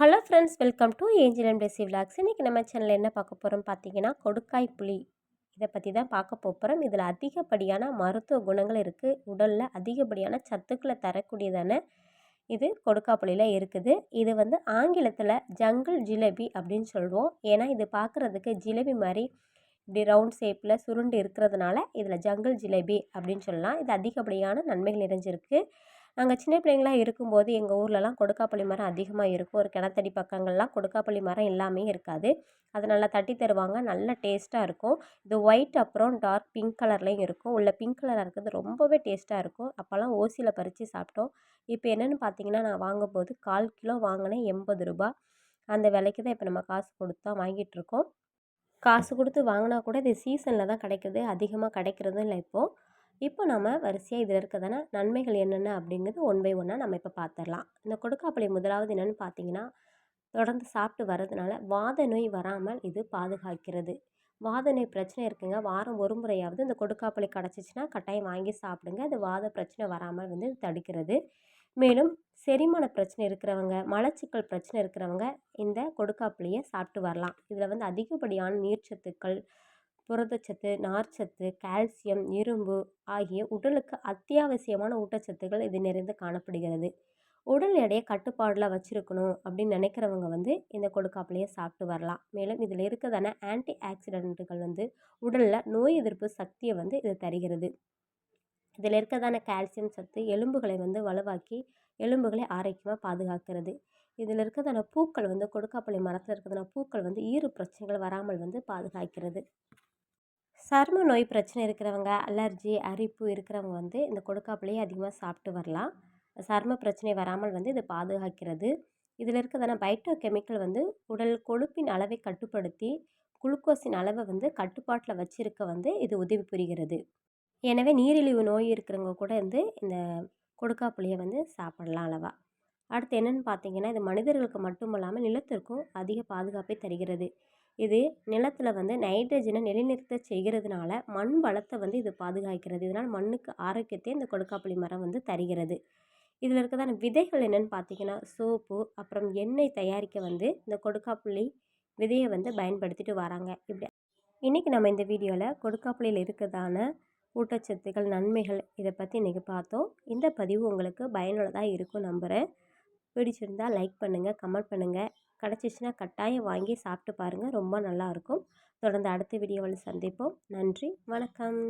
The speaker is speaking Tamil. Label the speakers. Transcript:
Speaker 1: Hello friends welcome to Angel and Blessy vlogs இன்றைக்கி நம்ம சேனலில் என்ன பார்க்க போகிறோம் பார்த்தீங்கன்னா கொடுக்காய் புளி. இதை பற்றி தான் பார்க்க போகிறோம் இதில் அதிகப்படியான மருத்துவ குணங்கள் இருக்குது உடலில் அதிகப்படியான சத்துக்களை தரக்கூடியதான இது கொடுக்காப்புளியில் இருக்குது. இது வந்து ஆங்கிலத்தில் ஜங்கிள் ஜிலேபி அப்படின்னு சொல்லுவோம். ஏன்னா இது பார்க்குறதுக்கு ஜிலேபி மாதிரி இப்படி ரவுண்ட் ஷேப்பில் சுருண்டு இருக்கிறதுனால இதில் ஜங்கிள் ஜிலேபி அப்படின்னு சொல்லலாம். இது அதிகப்படியான நன்மைகள் நிறைஞ்சிருக்கு. நாங்கள் சின்ன பிள்ளைங்களாக இருக்கும்போது எங்கள் ஊர்லலாம் கொடுக்காப்புளி மரம் அதிகமாக இருக்கும். ஒரு கிணத்தடி பக்கங்கள்லாம் கொடுக்காப்புளி மரம் எல்லாமே இருக்காது. அதை நல்லா தட்டி தருவாங்க. நல்ல டேஸ்ட்டாக இருக்கும். இது ஒயிட் அப்புறம் டார்க் பிங்க் கலர்லேயும் இருக்கும். உள்ள பிங்க் கலராக இருக்கிறது ரொம்பவே டேஸ்ட்டாக இருக்கும். அப்போல்லாம் ஓசியில் பறித்து சாப்பிட்டோம். இப்போ என்னென்னு பார்த்தீங்கன்னா நான் வாங்கும்போது கால் கிலோ வாங்கினேன். எண்பது ரூபா. அந்த விலைக்கு தான் இப்போ நம்ம காசு கொடுத்து தான் வாங்கிட்டுருக்கோம் காசு கொடுத்து வாங்கினா கூட இது சீசனில் தான் கிடைக்குது. அதிகமாக கிடைக்கிறதும் இல்லை இப்போது இப்போ நம்ம வரிசையாக இதில் இருக்கிறதான நன்மைகள் என்னென்ன அப்படிங்கிறது ஒன் பை ஒன்னாக நம்ம இப்போ பார்த்துடலாம் இந்த கொடுக்காப்புளி முதலாவது என்னென்னு பார்த்தீங்கன்னா தொடர்ந்து சாப்பிட்டு வர்றதுனால வாத நோய் வராமல் இது பாதுகாக்கிறது. வாத நோய் பிரச்சனை இருக்குங்க. வாரம் ஒரு முறையாவது இந்த கொடுக்காப்புளி கிடச்சிச்சின்னா கட்டாயம் வாங்கி சாப்பிடுங்க. அது வாத பிரச்சனை வராமல் வந்து தடுக்கிறது. மேலும் செரிமான பிரச்சனை இருக்கிறவங்க மலச்சிக்கல் பிரச்சனை இருக்கிறவங்க இந்த கொடுக்காப்புளியை சாப்பிட்டு வரலாம். இதில் வந்து அதிகப்படியான நீர்ச்சத்துக்கள் புரதச்சத்து நார்ச்சத்து கால்சியம் இரும்பு ஆகிய உடலுக்கு அத்தியாவசியமான ஊட்டச்சத்துக்கள் இது நிறைந்து காணப்படுகிறது. உடல் எடையை கட்டுப்பாடில் வச்சுருக்கணும் அப்படின்னு நினைக்கிறவங்க வந்து இந்த கொடுக்காப்புலையே சாப்பிட்டு வரலாம். மேலும் இதில் இருக்கிறதான ஆன்டி ஆக்சிடென்ட்டுகள் வந்து உடலில் நோய் எதிர்ப்பு சக்தியை வந்து இது தருகிறது. இதில் இருக்கிறதான கால்சியம் சத்து எலும்புகளை வந்து வலுவாக்கி எலும்புகளை ஆரோக்கியமாக பாதுகாக்கிறது. இதில் இருக்கிறதான பூக்கள் வந்து கொடுக்காப்புளி மரத்தில் இருக்கிறதான பூக்கள் வந்து ஈறு பிரச்சனைகள் வராமல் வந்து பாதுகாக்கிறது. சரும நோய் பிரச்சனை இருக்கிறவங்க அலர்ஜி அரிப்பு இருக்கிறவங்க வந்து இந்த கொடுக்காப்புளியை அதிகமாக சாப்பிட்டு வரலாம். சரும பிரச்சனை வராமல் வந்து இதை பாதுகாக்கிறது. இதில் இருக்கிறதான பைட்டோ கெமிக்கல் வந்து உடல் கொழுப்பின் அளவை கட்டுப்படுத்தி குளுக்கோஸின் அளவை வந்து கட்டுப்பாட்டில் வச்சிருக்க வந்து இது உதவி புரிகிறது. எனவே நீரிழிவு நோய் இருக்கிறவங்க கூட வந்து இந்த கொடுக்காப்புளியை வந்து சாப்பிடலாம் அளவாக அடுத்து என்னென்னு பார்த்தீங்கன்னா இது மனிதர்களுக்கு மட்டும் இல்லாமல் நிலத்திற்கும் அதிக பாதுகாப்பை தருகிறது. இது நிலத்தில் வந்து நைட்ரஜனை நிலைநிறுத்த செய்கிறதுனால மண் வளத்தை வந்து இது பாதுகாக்கிறது. இதனால் மண்ணுக்கு ஆரோக்கியத்தை இந்த கொடுக்காப்புளி மரம் வந்து தருகிறது. இதில் இருக்கிறதான விதைகள் என்னென்னு பார்த்தீங்கன்னா சோப்பு அப்புறம் எண்ணெய் தயாரிக்க வந்து இந்த கொடுக்காப்புளி விதையை வந்து பயன்படுத்திட்டு வராங்க. இப்படி இன்றைக்கி நம்ம இந்த வீடியோவில் கொடுக்காப்புளியில் இருக்கிறதான ஊட்டச்சத்துக்கள் நன்மைகள் இதை பற்றி இன்றைக்கி பார்த்தோம். இந்த பதிவு உங்களுக்கு பயனுள்ளதாக இருக்கும் நம்புகிறேன் பிடிச்சிருந்தால் லைக் பண்ணுங்கள் கமெண்ட் பண்ணுங்கள் கிடச்சிச்சின்னா கட்டாயம் வாங்கி சாப்பிட்டு பாருங்கள் ரொம்ப நல்லாயிருக்கும் தொடர்ந்து அடுத்த வீடியோவில் சந்திப்போம். நன்றி. வணக்கம்.